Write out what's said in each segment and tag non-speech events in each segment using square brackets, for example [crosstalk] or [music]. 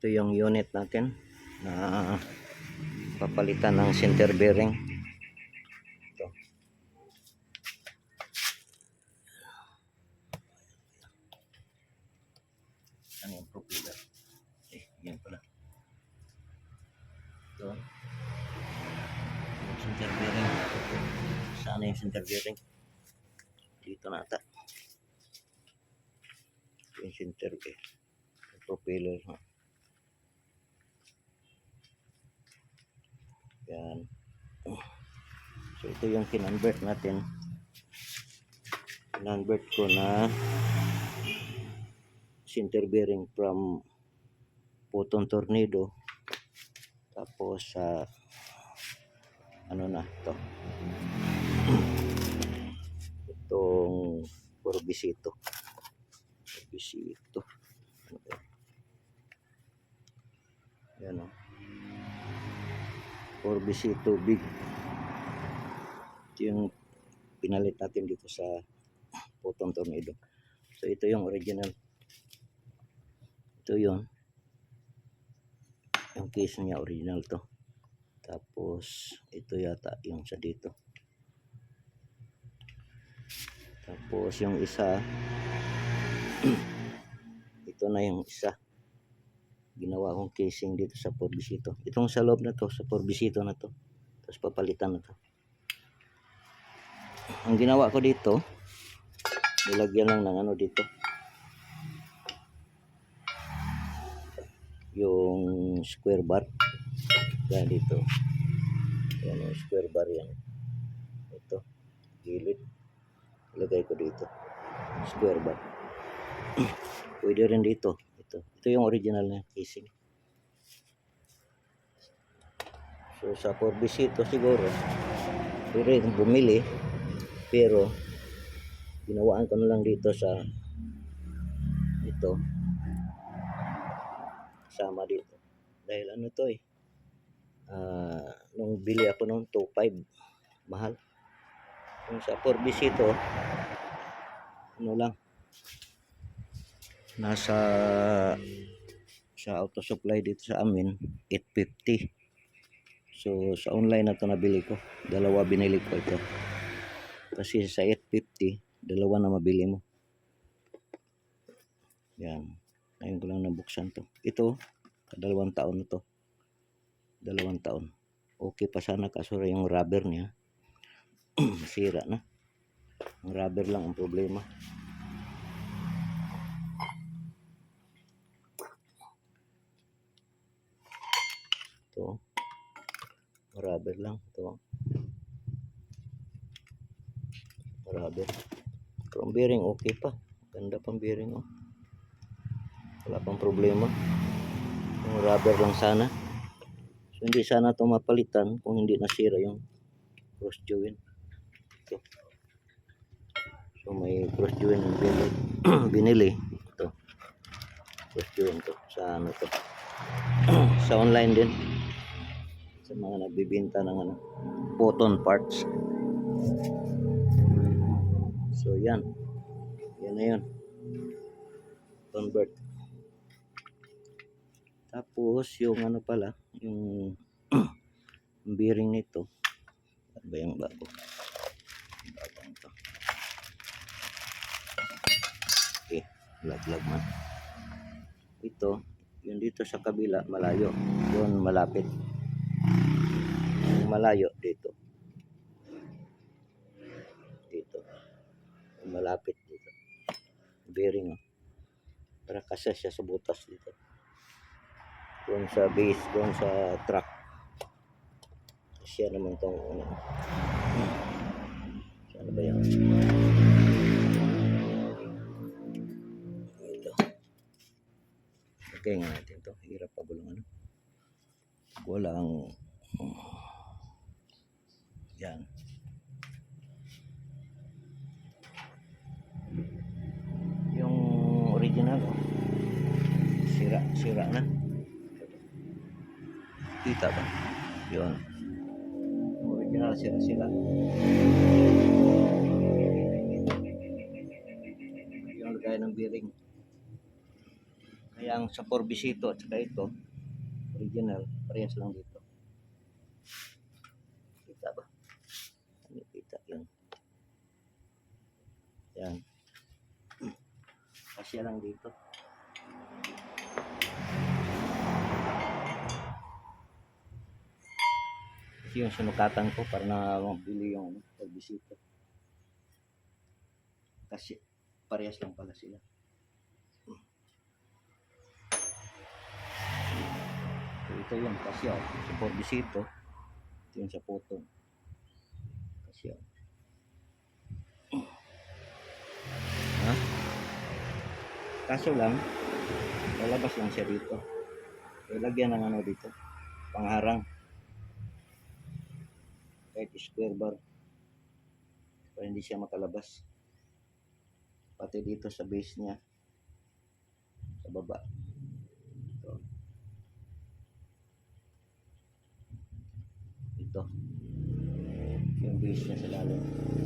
ito yung unit natin na papalitan ng center bearing. Ito. Ano yung propeller? Eh yan pala. Ito. Yung center bearing. Sana yung center bearing? Dito na ata. Ito yung center bearing yung propeller ha yan. So ito yung kinonvert natin. Kinonvert ko na center bearing from Photon Tornado. Tapos sa ano na to. Itong Corbisito Corbisito yan? yan o Corbisito Big. Ito yung pinalit natin dito sa Photon Tornado. So ito yung original. Ito yun. Yung case niya original to. Tapos ito yata yung sa dito. Tapos yung isa. [clears throat] Ito na yung isa ginawa kong casing dito sa Porbisito itong sa loob na to sa Porbisito na to. Tapos papalitan na to. Ang ginawa ko dito nilagyan lang ng ano dito. Yung square bar. Yan dito. Yan yung square bar yan. Ito. Gilid. Ilagay ko dito. Square bar. [clears throat] Pwede rin dito ito ito yung original na casing. So sa Corbisito siguro pwede rin bumili pero ginawaan ko na lang dito sa ito. Sama dito. Dahil ano to eh ah, nung bili ako nung 2.5 mahal. Yung sa Corbisito ano lang nasa sa auto supply dito sa amin 850 so sa online na to nabili ko dalawa binili ko ito. Kasi sa 850 dalawa na mabili mo. Yan. Ngayon ko lang nabuksan to. Ito dalawang taon na to. Dalawang taon. Okay pa sana kaso yung rubber niya. [clears throat] Masira na. Ang rubber lang ang problema ito rubber lang ito. Rubber. Pero ang bearing okay pa. Ganda pang bearing oh. Wala pang problema. Yung rubber lang sana. So hindi sana ito mapalitan kung hindi nasira yung cross joint. Ito. So may cross joint yung binili, [clears throat] binili. ito. Cross joint to. Sa ano to? [clears throat] Sa online din sa mga nagbibinta ng ano button parts so yan yan na yun convert tapos yung ano pala, [clears throat] yung bearing nito. Ano ba yung bago? Bagong to. Okay, laglag man. Ito, yung dito sa kabila, malayo. Yun, malapit. Malayo, dito. Dito. Malapit dito. Bearing, oh. Para kasi siya sa butas dito doon sa base, doon sa truck. Siya naman tong ano. Ano ba yan? Ito. Okay nga natin to. Hirap pa bulong ano. Walang yan. Yung original oh. sira sira na kita ba yun original sila yung lagay ng bearing Kaya ang sa Forbisito at saka ito, original, parehas lang dito. Kita ba? Hindi kita yun. Yan. Kasya lang dito. Kasi yung sinukatan ko para na mabili yung pagbisita. Kasi parehas lang pala sila. So, ito yung kasya. Sa Forbisito. Ito yung sa photo. Kasya. Kaso lang, lalabas lang siya dito. So, lagyan ng ano dito. Pangharang. Kahit square bar. Para hindi siya makalabas. Pati dito sa base niya. Sa baba. Ito. Ito. Yung base niya sa lalim.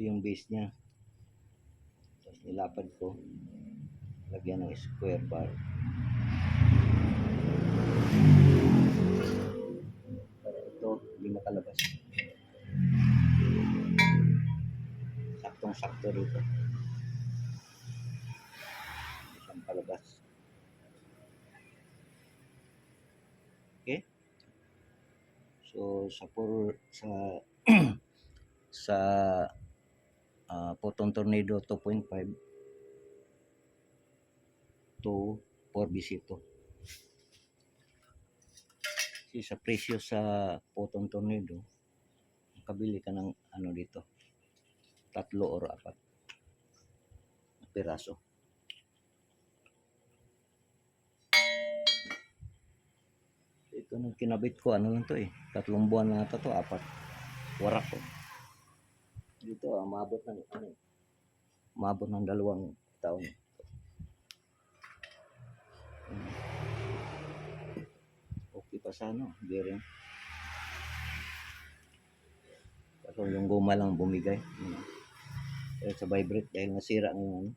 Ito yung base niya. Tapos nilapad ko. Lagyan ng square bar. Para ito, hindi makalabas. Saktong-sakto rito. Hindi siya makalabas. Okay? So sa por sa [clears throat] sa ah, Photon Tornado 2.5 to 4 bisito. Kasi sa presyo sa Photon Tornado, makabili ka ng ano dito, tatlo or apat piraso. Ito nung kinabit ko, ano lang to eh. Tatlong buwan na ito to, apat. Warak ko. Dito, ah, maabot ng, ano, eh, maabot ng dalawang taon. Hmm. Okay pa sa ano, bearing. Kaso yung goma lang bumigay. Ano. Dahil sa vibrate, dahil nasira ng ano,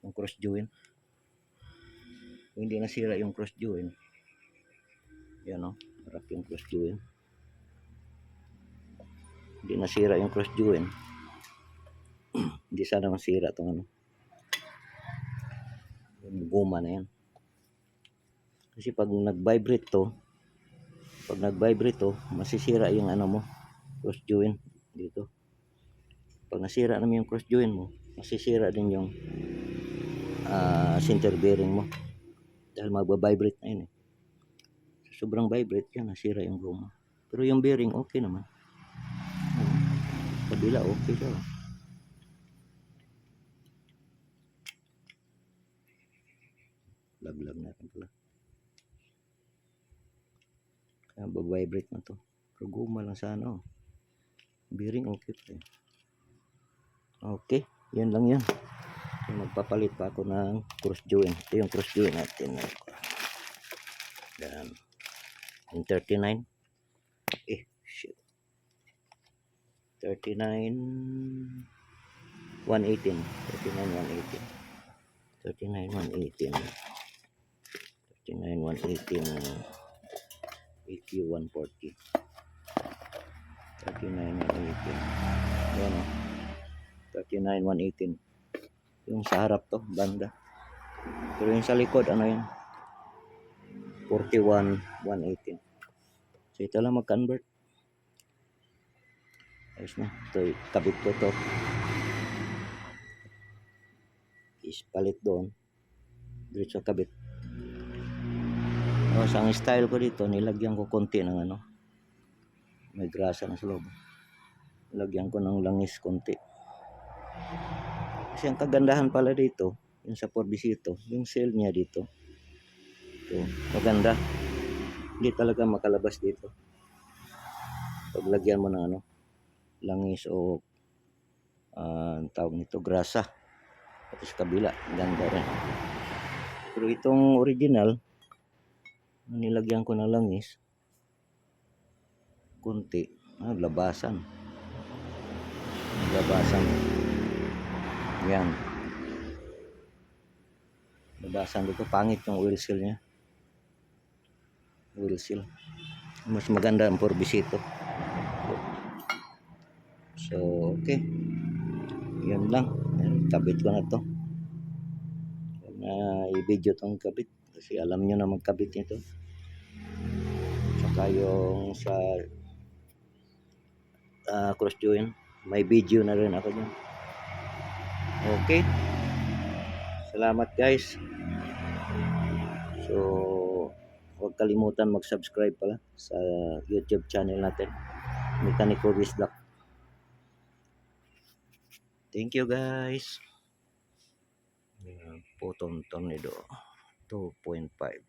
yung cross joint. Kung hindi nasira yung cross joint, yan o, harap yung cross joint. Hindi nasira yung cross joint. [clears throat] Hindi sana masira itong ano. Yung guma na yan. Kasi pag nag-vibrate to, pag nag-vibrate to, masisira yung ano mo, cross joint dito. Pag nasira naman yung cross joint mo, masisira din yung ah, center bearing mo. Dahil magba-vibrate na yun eh sobrang vibrate yan, nasira yung goma. Pero yung bearing, okay naman. Kabila, okay daw. Laglag natin pala. Kaya vibrate na to. Pero goma lang sana, oh. Bearing, okay pa eh. Okay, yan lang yan. So, magpapalit pa ako ng cross joint. Ito yung cross joint natin. Yung 39. Eh. 39 118. 39 118. 39 118. 39 118. EQ 140. 39 118. Yan o. 39 118. Yung sa harap to, banda. Pero yung sa likod, ano yun? 41 118. So ito lang mag-convert. Ayos na. Ito, kabit ko to. Is palit doon. Diretso kabit. Sa ang style ko dito, nilagyan ko konti ng ano. May grasa na sa loob. Nilagyan ko ng langis konti. Kasi ang kagandahan pala dito, Yung sa Forbisito, yung sale niya dito. Ito, maganda. Hindi talaga makalabas dito. Paglagyan mo ng ano, langis o ang tawag nito, grasa. At sa kabila, ganda rin. Pero itong original, nilagyan ko ng langis, kunti, ah, labasan. Labasan. Yan. Labasan dito, pangit yung oil seal niya. Oil seal. Mas maganda ang Forbisito. So, okay. Yan lang. Ayan, kabit ko na to. Na i-video tong kabit. Kasi alam nyo na magkabit nito. Saka yung sa ah, cross join. May video na rin ako dyan. Okay. Salamat guys. So, huwag kalimutan mag-subscribe pala sa YouTube channel natin. Mechanico Wislock. Thank you guys. Yeah, Photon Tornado 2.5